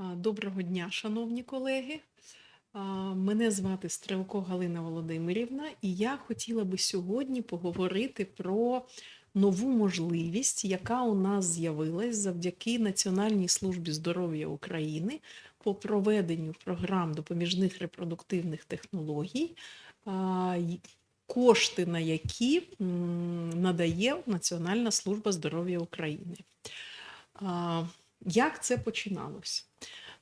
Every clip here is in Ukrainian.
Доброго дня, шановні колеги. Мене звати Стрелко Галина Володимирівна, і я хотіла би сьогодні поговорити про нову можливість, яка у нас з'явилась завдяки Національній службі здоров'я України по проведенню програм допоміжних репродуктивних технологій, кошти на які надає Національна служба здоров'я України. Як це починалось?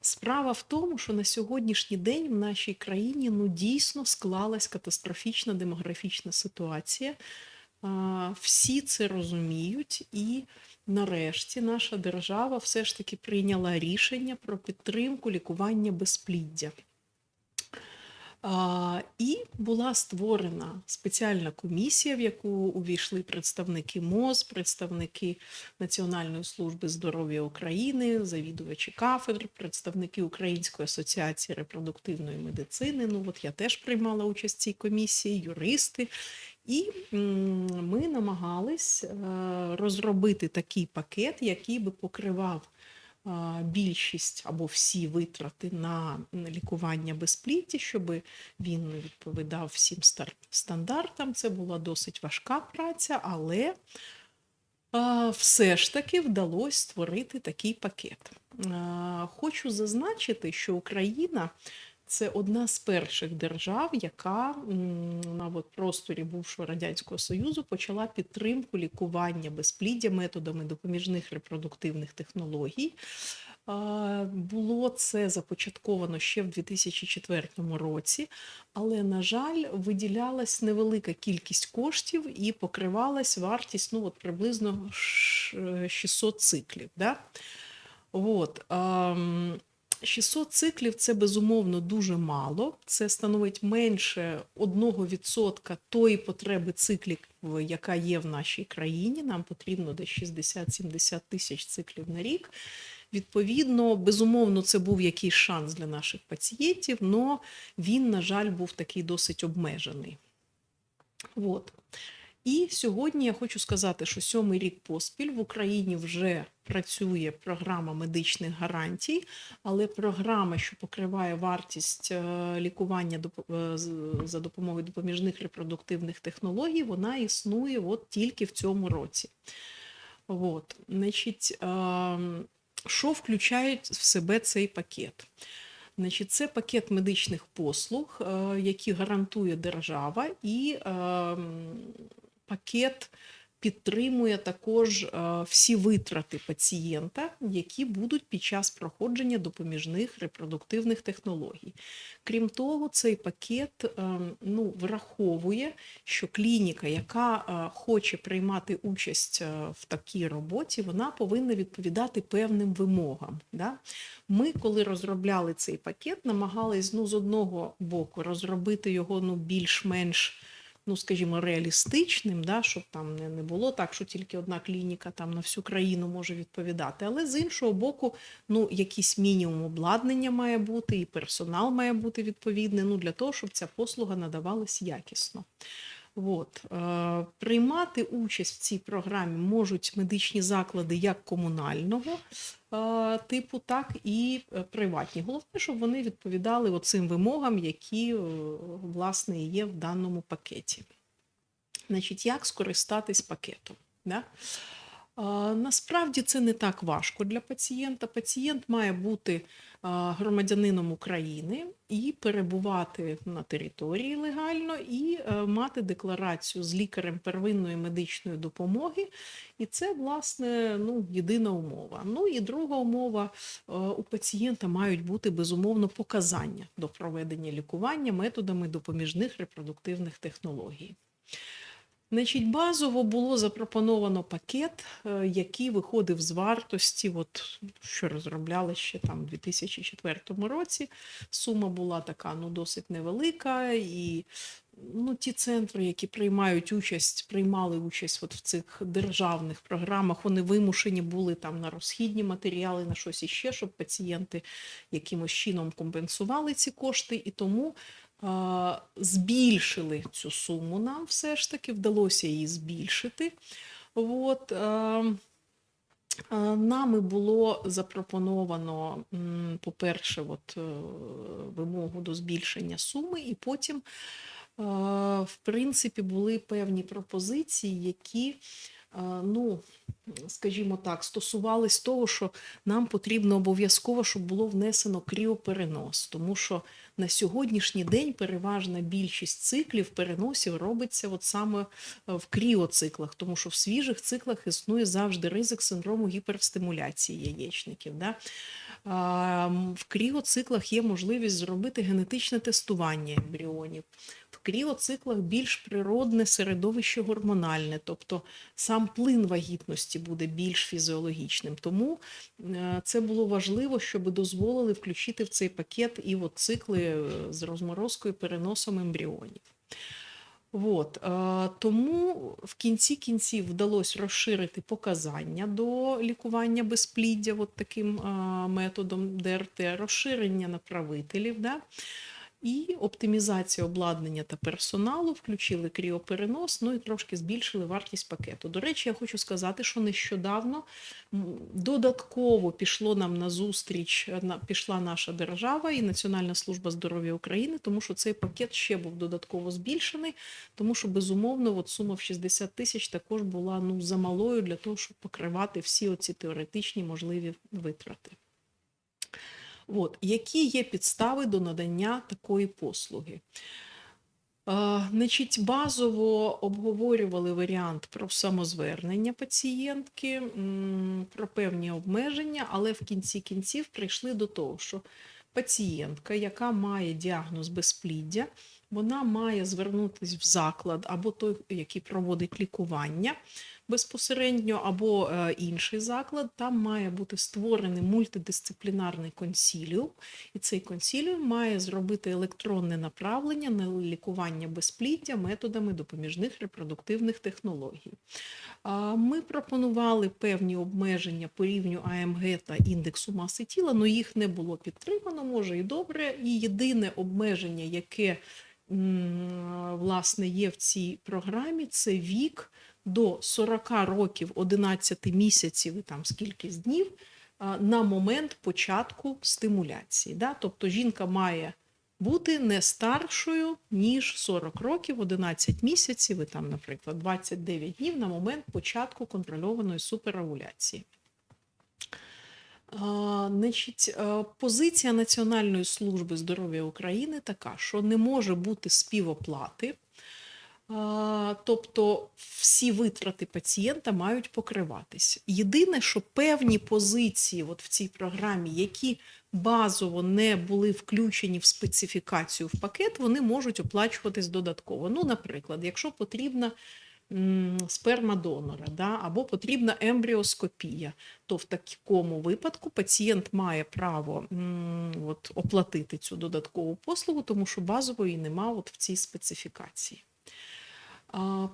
Справа в тому, що на сьогоднішній день в нашій країні ну дійсно склалась катастрофічна демографічна ситуація. Всі це розуміють, і нарешті наша держава все ж таки прийняла рішення про підтримку лікування безпліддя. І була створена спеціальна комісія, в яку увійшли представники МОЗ, представники Національної служби здоров'я України, завідувачі кафедр, представники Української асоціації репродуктивної медицини. Ну от я теж приймала участь в цій комісії, юристи. І ми намагались е, розробити такий пакет, який би покривав більшість або всі витрати на лікування безпліддя, щоб він відповідав всім стандартам. Це була досить важка праця, але все ж таки вдалося створити такий пакет. Хочу зазначити, що Україна це одна з перших держав, яка на от просторі бувшого радянського союзу почала підтримку лікування безпліддя методами допоміжних репродуктивних технологій. Було це започатковано ще в 2004 році, але, на жаль, виділялась невелика кількість коштів і покривалась вартість ну, от, приблизно 600 циклів. Да? От, 600 циклів це безумовно дуже мало. Це становить менше 1% тої потреби циклів, яка є в нашій країні. Нам потрібно десь 60-70 тисяч циклів на рік. Відповідно, безумовно, це був якийсь шанс для наших пацієнтів, але він, на жаль, був такий досить обмежений. От. І сьогодні я хочу сказати, що сьомий рік поспіль в Україні вже працює програма медичних гарантій, але програма, що покриває вартість е, лікування е, за допомогою допоміжних репродуктивних технологій, вона існує от тільки в цьому році. От, значить, ем, що включає в себе цей пакет? Значить, це пакет медичних послуг, е, які гарантує держава, і ем, пакет підтримує також е, всі витрати пацієнта, які будуть під час проходження допоміжних репродуктивних технологій. Крім того, цей пакет ем, ну, враховує, що клініка, яка е, хоче приймати участь е, в такій роботі, вона повинна відповідати певним вимогам. Да? Ми, коли розробляли цей пакет, намагались ну, з одного боку розробити його ну, більш-менш. Ну, скажімо, реалістичним, да, щоб там не, не було так, що тільки одна клініка там на всю країну може відповідати. Але з іншого боку, ну, якийсь мінімум обладнання має бути, і персонал має бути відповідний, ну, для того, щоб ця послуга надавалась якісно. От. Е, приймати участь в цій програмі можуть медичні заклади як комунального е, типу, так і е, приватні. Головне, щоб вони відповідали оцим вимогам, які власне є в даному пакеті. Значить, як скористатись пакетом? Да? Насправді це не так важко для пацієнта. Пацієнт має бути громадянином України і перебувати на території легально, і е, мати декларацію з лікарем первинної медичної допомоги. І це, власне, ну, єдина умова. Ну і друга умова е, у пацієнта мають бути безумовно показання до проведення лікування методами допоміжних репродуктивних технологій. Значить, базово було запропоновано пакет, е, який виходив з вартості, от, що розробляли ще там у 2004 році. Сума була така ну, досить невелика, і ну, ті центри, які приймають участь, приймали участь от в цих державних програмах, вони вимушені були там на розхідні матеріали, на щось іще, щоб пацієнти якимось чином компенсували ці кошти. І тому збільшили цю суму нам все ж таки, вдалося її збільшити. От, Е, Нами було запропоновано, по-перше, от, е, вимогу до збільшення суми, і потім, е, в принципі, були певні пропозиції, які, е, ну, скажімо так, стосувались того, що нам потрібно обов'язково, щоб було внесено кріоперенос, тому що на сьогоднішній день переважна більшість циклів переносів робиться от саме е, в кріоциклах, тому що в свіжих циклах існує завжди ризик синдрому гіперстимуляції яєчників. Да? В кріоциклах є можливість зробити генетичне тестування ембріонів. Кріоциклах більш природне середовище гормональне, тобто сам плин вагітності буде більш фізіологічним. Тому е, це було важливо, щоб дозволили включити в цей пакет і от цикли е, з розморозкою переносом ембріонів. От, е, тому в кінці кінців вдалося розширити показання до лікування безпліддя от таким методом ДРТ, розширення направителів. Да? І оптимізація обладнання та персоналу, включили кріоперенос, ну і трошки збільшили вартість пакету. До речі, я хочу сказати, що нещодавно додатково пішло нам на зустріч, пішла наша держава і Національна служба здоров'я України, тому що цей пакет ще був додатково збільшений, тому що безумовно от сума в 60 тисяч також була ну замалою для того, щоб покривати всі оці теоретичні можливі витрати. От, які є підстави до надання такої послуги? Значить, базово обговорювали варіант про самозвернення пацієнтки, про певні обмеження, але в кінці кінців прийшли до того, що пацієнтка, яка має діагноз безпліддя, вона має звернутися в заклад або той, який проводить лікування безпосередньо, або е, інший заклад. Там має бути створений мультидисциплінарний консіліум, і цей консіліум має зробити електронне направлення на лікування безпліддя методами допоміжних репродуктивних технологій. Ми пропонували певні обмеження по рівню АМГ та індексу маси тіла, але їх не було підтримано, може і добре. І єдине обмеження, яке власне є в цій програмі, це вік до 40 років 11 місяців і там скількись днів на момент початку стимуляції. Да? Тобто жінка має бути не старшою, ніж 40 років, 11 місяців, і там, наприклад, 29 днів на момент початку контрольованої суперовуляції. Значить, позиція Національної служби здоров'я України така, що не може бути співоплати, тобто всі витрати пацієнта мають покриватись. Єдине, що певні позиції от в цій програмі, які базово не були включені в специфікацію в пакет, вони можуть оплачуватись додатково. Ну, наприклад, якщо потрібна сперма донора, да, або потрібна ембріоскопія, то в такому випадку пацієнт має право от, оплатити цю додаткову послугу, тому що базово її нема от в цій специфікації.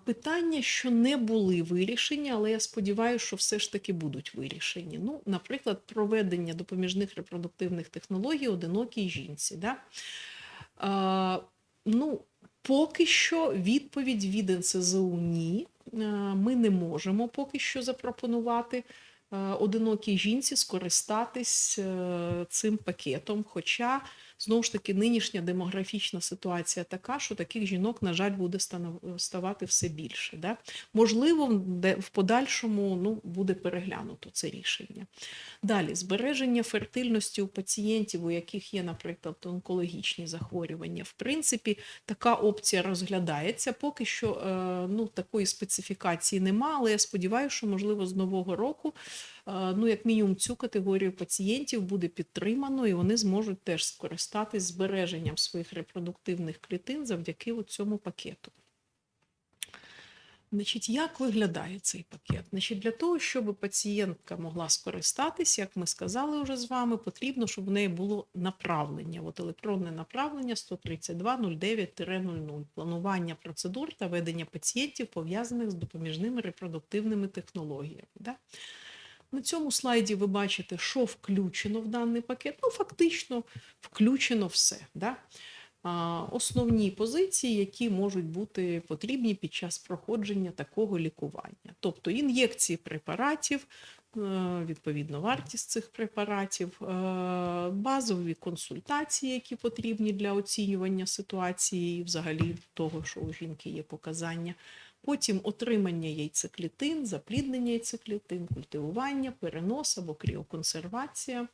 Питання, що не були вирішені, але я сподіваюся, що все ж таки будуть вирішені. Ну, наприклад, проведення допоміжних репродуктивних технологій одинокій жінці. Да? А, ну, поки що відповідь від НСЗУ ні. Ми не можемо поки що запропонувати одинокій жінці скористатись е, цим пакетом. Хоча, знову ж таки, нинішня демографічна ситуація така, що таких жінок, на жаль, буде ставати все більше. Да? Можливо, в подальшому ну, буде переглянуто це рішення. Далі, збереження фертильності у пацієнтів, у яких є, наприклад, онкологічні захворювання. В принципі, така опція розглядається. Поки що е, ну, такої специфікації нема, але я сподіваюся, що, можливо, з нового року, ну, як мінімум, цю категорію пацієнтів буде підтримано, і вони зможуть теж скористатись збереженням своїх репродуктивних клітин завдяки цьому пакету. Значить, як виглядає цей пакет? Значить, для того, щоб пацієнтка могла скористатись, як ми сказали вже з вами, потрібно, щоб в неї було направлення. От електронне направлення 132.09-00, планування процедур та ведення пацієнтів, пов'язаних з допоміжними репродуктивними технологіями. Да? На цьому слайді ви бачите, що включено в даний пакет. Ну, фактично, включено все. Да? основні позиції, які можуть бути потрібні під час проходження такого лікування. Тобто ін'єкції препаратів, е, відповідно вартість цих препаратів, е, базові консультації, які потрібні для оцінювання ситуації, і взагалі того, що у жінки є показання. Потім отримання яйцеклітин, запліднення яйцеклітин, культивування, перенос або кріоконсервація.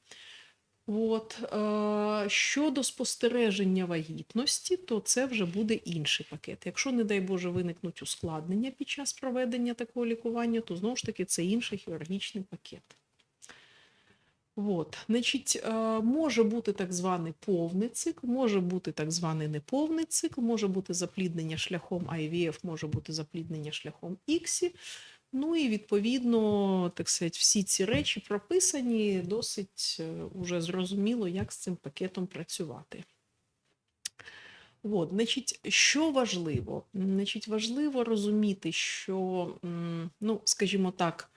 От. Е, щодо спостереження вагітності, то це вже буде інший пакет. Якщо, не дай Боже, виникнуть ускладнення під час проведення такого лікування, то знову ж таки це інший хірургічний пакет. От. Значить, е, може бути так званий повний цикл, може бути так званий неповний цикл, може бути запліднення шляхом IVF, може бути запліднення шляхом ІКСІ. Ну і відповідно, так сказати, всі ці речі прописані, досить е, уже зрозуміло, як з цим пакетом працювати. От, значить, що важливо? Значить, важливо розуміти, що, ну, скажімо так,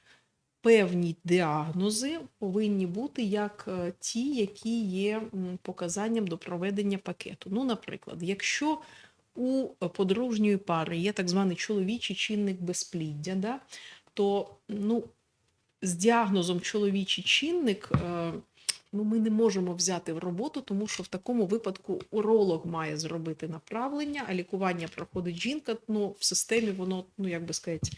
певні діагнози повинні бути як е, ті, які є показанням до проведення пакету. Ну, наприклад, якщо у подружньої пари є так званий чоловічий чинник безпліддя, да, то ну, з діагнозом чоловічий чинник е, ну, ми не можемо взяти в роботу, тому що в такому випадку уролог має зробити направлення, а лікування проходить жінка. Ну, в системі воно, ну як би сказати,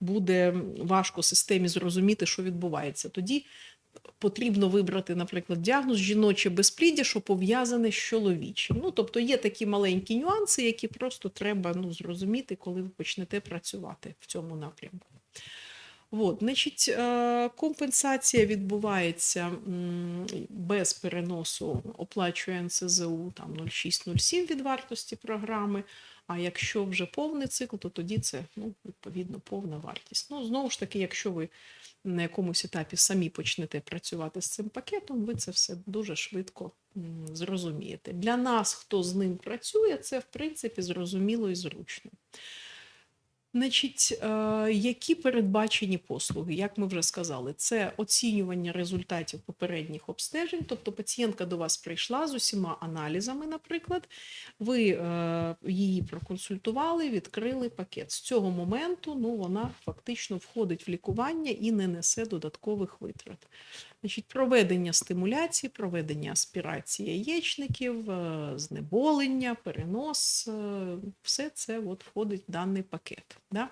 буде важко системі зрозуміти, що відбувається. Тоді потрібно вибрати, наприклад, діагноз жіноче безпліддя, що пов'язане з чоловічим. Ну, тобто є такі маленькі нюанси, які просто треба ну, зрозуміти, коли ви почнете працювати в цьому напрямку. От, значить, е, компенсація відбувається без переносу, оплачує НСЗУ там 0,6-0,7 від вартості програми. А якщо вже повний цикл, то тоді це ну, відповідно повна вартість. Ну, знову ж таки, якщо ви на якомусь етапі самі почнете працювати з цим пакетом, ви це все дуже швидко зрозумієте. Для нас, хто з ним працює, це в принципі зрозуміло і зручно. Значить, е, які передбачені послуги, як ми вже сказали, це оцінювання результатів попередніх обстежень. Тобто пацієнтка до вас прийшла з усіма аналізами, наприклад, ви е, її проконсультували, відкрили пакет. З цього моменту ну, вона фактично входить в лікування і не несе додаткових витрат. Значить, проведення стимуляції, проведення аспірації яєчників, е, знеболення, перенос, все це от входить в даний пакет. Да?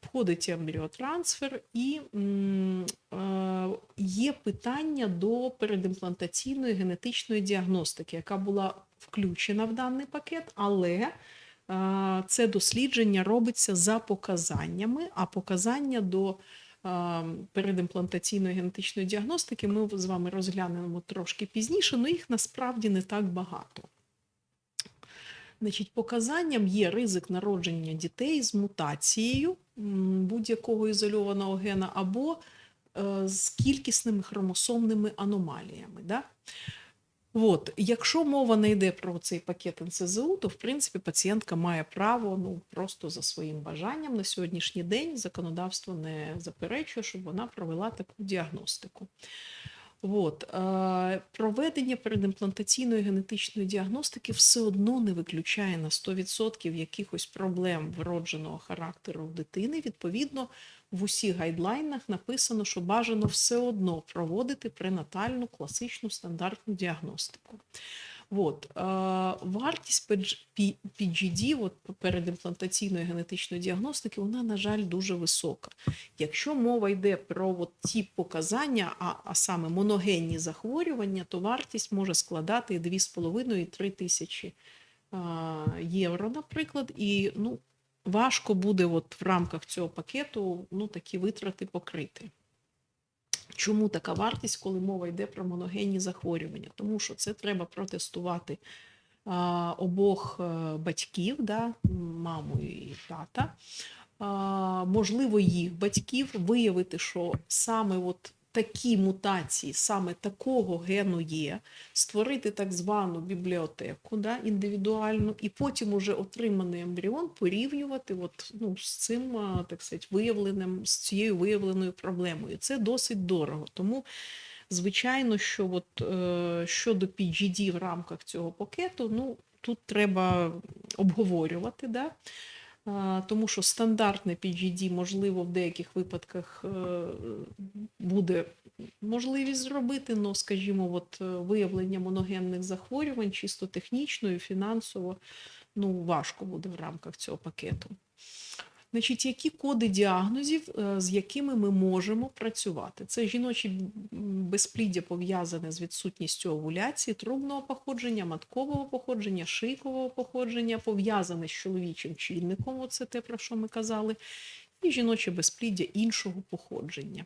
Входить ембріотрансфер і е, є питання до передімплантаційної генетичної діагностики, яка була включена в даний пакет, але е, це дослідження робиться за показаннями, а показання до е, передімплантаційної генетичної діагностики ми з вами розглянемо трошки пізніше, але їх насправді не так багато. Значить, показанням є ризик народження дітей з мутацією будь-якого ізольованого гена або е, з кількісними хромосомними аномаліями. Да? От, якщо мова не йде про цей пакет НСЗУ, то в принципі пацієнтка має право ну просто за своїм бажанням на сьогоднішній день законодавство не заперечує, щоб вона провела таку діагностику. От, проведення передімплантаційної генетичної діагностики все одно не виключає на 100% якихось проблем вродженого характеру в дитини. Відповідно, в усіх гайдлайнах написано, що бажано все одно проводити пренатальну класичну стандартну діагностику. От, вартість PG- PGD, от передімплантаційної генетичної діагностики, вона, на жаль, дуже висока. Якщо мова йде про от ті показання, а, а саме моногенні захворювання, то вартість може складати і 2,5 і 3 тисячі євро, наприклад. І ну, важко буде от в рамках цього пакету ну, такі витрати покрити. Чому така вартість, коли мова йде про моногенні захворювання? Тому що це треба протестувати а, обох е, батьків, да, маму і тата, а, можливо, їх батьків, виявити, що саме от такі мутації, саме такого гену є, створити так звану бібліотеку да, індивідуальну, і потім уже отриманий ембріон порівнювати от, ну, з цим, так сказати, виявленим, з цією виявленою проблемою. Це досить дорого. Тому, звичайно, що от, е, щодо PGD в рамках цього пакету, ну, тут треба обговорювати. Да? Тому що стандартне PGD, можливо, в деяких випадках е, буде можливість зробити, але, скажімо, от е, виявлення моногенних захворювань чисто технічно і фінансово ну, важко буде в рамках цього пакету. Значить, які коди діагнозів, е, з якими ми можемо працювати? Це жіночі безпліддя пов'язане з відсутністю овуляції, трубного походження, маткового походження, шийкового походження, пов'язане з чоловічим чинником, оце те, про що ми казали, і жіноче безпліддя іншого походження.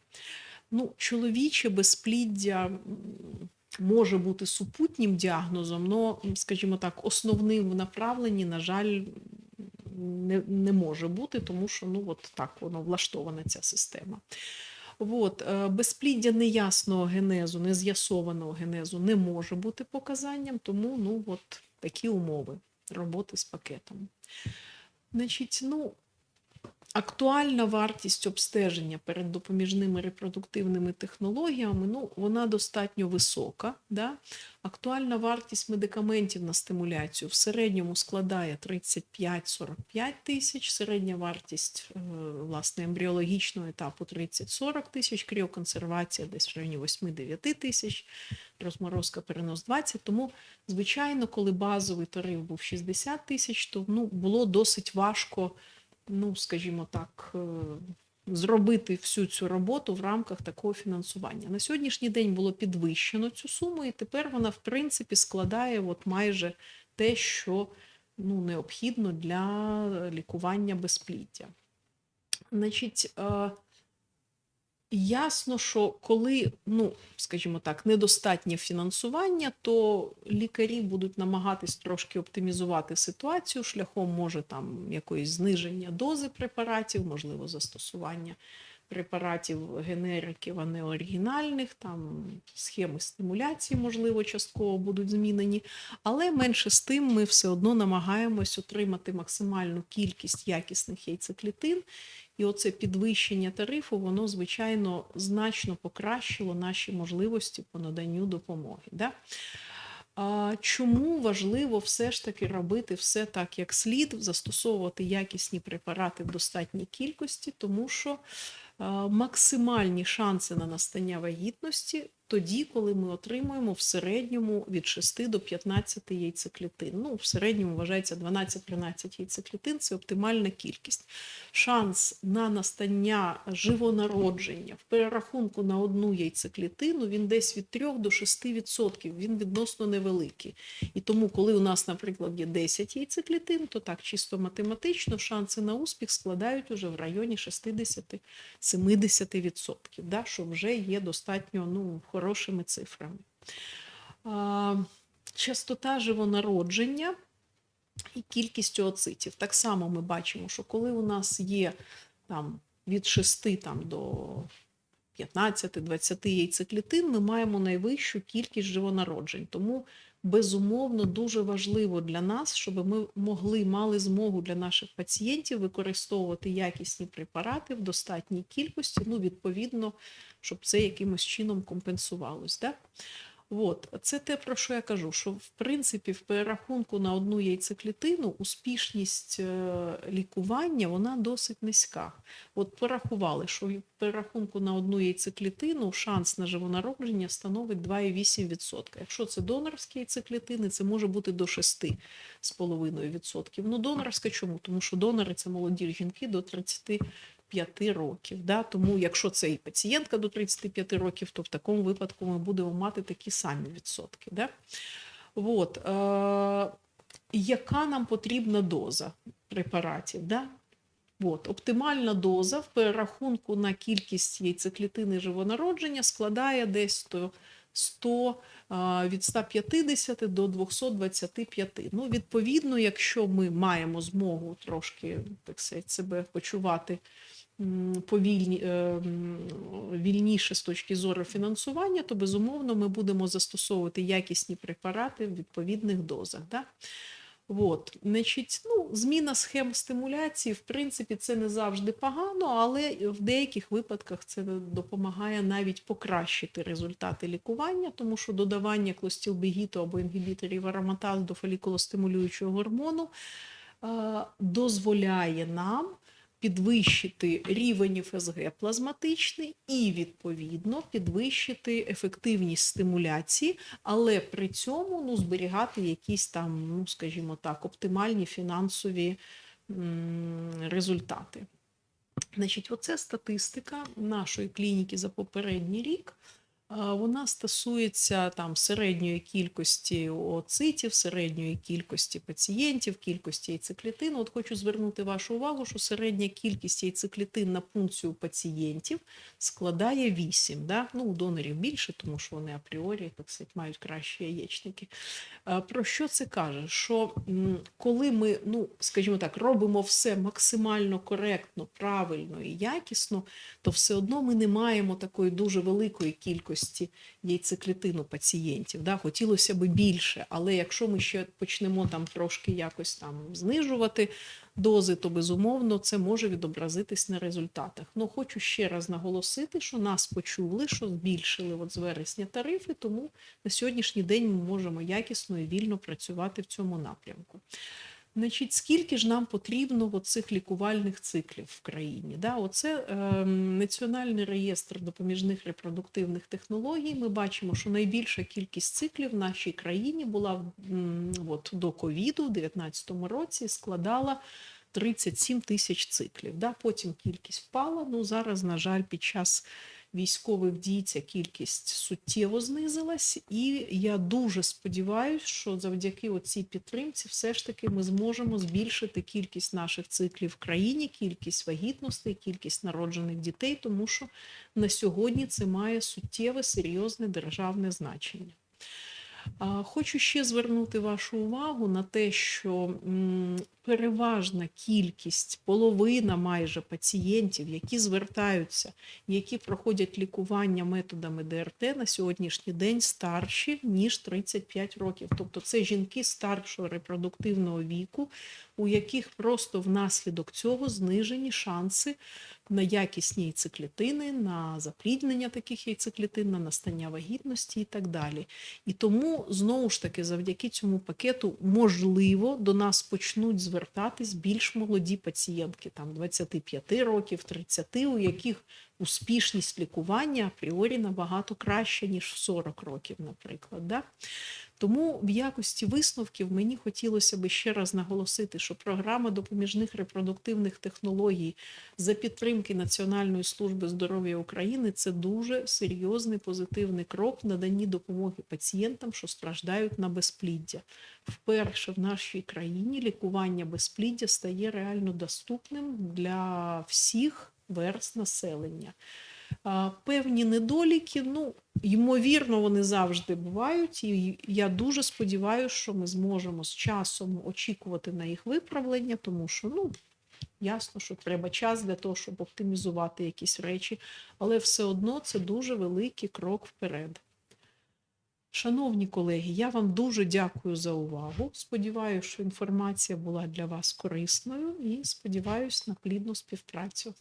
Ну, чоловіче безпліддя може бути супутнім діагнозом, але, скажімо так, основним в направленні, на жаль, не, не може бути, тому що ну, от так воно влаштована ця система. От, е, безпліддя неясного генезу, нез'ясованого генезу не може бути показанням, тому ну, от такі умови роботи з пакетом. Значить, ну, актуальна вартість обстеження перед допоміжними репродуктивними технологіями, ну, вона достатньо висока. Да? Актуальна вартість медикаментів на стимуляцію в середньому складає 35-45 тисяч, середня вартість е, власне, ембріологічного етапу 30-40 тисяч, кріоконсервація десь в районі 8-9 тисяч, розморозка перенос 20. Тому, звичайно, коли базовий тариф був 60 тисяч, то ну, було досить важко ну, скажімо так, е, зробити всю цю роботу в рамках такого фінансування. На сьогоднішній день було підвищено цю суму, і тепер вона, в принципі, складає от майже те, що ну, необхідно для лікування безпліття. Значить, е, Ясно, що коли, ну, скажімо так, недостатнє фінансування, то лікарі будуть намагатись трошки оптимізувати ситуацію шляхом, може, там якоїсь зниження дози препаратів, можливо, застосування препаратів генериків, а не оригінальних, там схеми стимуляції, можливо, частково будуть змінені. Але менше з тим ми все одно намагаємось отримати максимальну кількість якісних яйцеклітин. І оце підвищення тарифу, воно, звичайно, значно покращило наші можливості по наданню допомоги. Да? А Чому важливо все ж таки робити все так, як слід, застосовувати якісні препарати в достатній кількості, тому що максимальні шанси на настання вагітності тоді, коли ми отримуємо в середньому від 6 до 15 яйцеклітин. Ну, в середньому вважається 12-13 яйцеклітин це оптимальна кількість. Шанс на настання живонародження в перерахунку на одну яйцеклітину він десь від 3 до 6%. Він відносно невеликий. І тому, коли у нас, наприклад, є 10 яйцеклітин, то так чисто математично шанси на успіх складають уже в районі 60-70%, да, що вже є достатньо ну, хорошими цифрами. Частота живонародження і кількість оцитів. Так само ми бачимо, що коли у нас є там, від 6 там, до 15-20 яйцеклітин, ми маємо найвищу кількість живонароджень. Тому, безумовно, дуже важливо для нас, щоб ми могли мали змогу для наших пацієнтів використовувати якісні препарати в достатній кількості, ну, відповідно, щоб це якимось чином компенсувалось. Да? От, це те, про що я кажу, що в принципі в перерахунку на одну яйцеклітину успішність е, лікування вона досить низька. От порахували, що в перерахунку на одну яйцеклітину шанс на живонародження становить 2,8%. Якщо це донорські яйцеклітини, це може бути до 6,5%. Ну, донорська чому? Тому що донори це молоді жінки до 30 5 років. Да? Тому, якщо це і пацієнтка до 35 років, то в такому випадку ми будемо мати такі самі відсотки. Да? От, е- яка нам потрібна доза препаратів? Да? От, оптимальна доза в перерахунку на кількість яйцеклітини живонародження складає десь 100, 100 від 150 до 225. Ну, відповідно, якщо ми маємо змогу трошки так сказати, себе почувати повільні, е, вільніше з точки зору фінансування, то безумовно ми будемо застосовувати якісні препарати в відповідних дозах. Да? От, значить, ну, Зміна схем стимуляції, в принципі, це не завжди погано, але в деяких випадках це допомагає навіть покращити результати лікування, тому що додавання клостілбегіту або інгібіторів ароматаз до фолікулостимулюючого гормону дозволяє нам підвищити рівень ФСГ плазматичний і, відповідно, підвищити ефективність стимуляції, але при цьому ну, зберігати якісь там, ну, скажімо так, оптимальні фінансові м, результати. Значить, оце статистика нашої клініки за попередній рік. Вона стосується там середньої кількості оцитів, середньої кількості пацієнтів, кількості яйцеклітин. От хочу звернути вашу увагу, що середня кількість яйцеклітин на пункцію пацієнтів складає 8. Да? Ну, у донорів більше, тому що вони апріорі так сказати, мають кращі яєчники. Про що це каже? Що коли ми, ну, скажімо так, робимо все максимально коректно, правильно і якісно, то все одно ми не маємо такої дуже великої кількості яйцеклітин у пацієнтів. Да? Хотілося б більше, але якщо ми ще почнемо там трошки якось там знижувати дози, то безумовно це може відобразитись на результатах. Ну хочу ще раз наголосити, що нас почули, що збільшили от з вересня тарифи, тому на сьогоднішній день ми можемо якісно і вільно працювати в цьому напрямку. Значить, скільки ж нам потрібно цих лікувальних циклів в країні? Да? Оце е, Національний реєстр допоміжних репродуктивних технологій. Ми бачимо, що найбільша кількість циклів в нашій країні була от, до ковіду в 2019 році складала 37 тисяч циклів. Да? Потім кількість впала. Ну зараз, на жаль, під час військових дій ця кількість суттєво знизилась, і я дуже сподіваюся, що завдяки цій підтримці, все ж таки, ми зможемо збільшити кількість наших циклів в країні, кількість вагітностей, кількість народжених дітей, тому що на сьогодні це має суттєве серйозне державне значення. Хочу ще звернути вашу увагу на те, що переважна кількість, половина майже пацієнтів, які звертаються, які проходять лікування методами ДРТ на сьогоднішній день старші ніж 35 років. Тобто це жінки старшого репродуктивного віку, у яких просто внаслідок цього знижені шанси на якісні яйцеклітини, на запліднення таких яйцеклітин, на настання вагітності і так далі. І тому знову ж таки, завдяки цьому пакету, можливо, до нас почнуть звертатись більш молоді пацієнтки, там 25 років, 30, у яких успішність лікування апріорі набагато краща, ніж в 40 років, наприклад. Да? Тому в якості висновків мені хотілося би ще раз наголосити, що програма допоміжних репродуктивних технологій за підтримки Національної служби здоров'я України це дуже серйозний позитивний крок в наданні допомоги пацієнтам, що страждають на безпліддя. Вперше в нашій країні лікування безпліддя стає реально доступним для всіх верст населення. Певні недоліки, ну, ймовірно, вони завжди бувають, і я дуже сподіваюся, що ми зможемо з часом очікувати на їх виправлення, тому що, ну, ясно, що треба час для того, щоб оптимізувати якісь речі, але все одно це дуже великий крок вперед. Шановні колеги, я вам дуже дякую за увагу. Сподіваюся, що інформація була для вас корисною і сподіваюся на плідну співпрацю.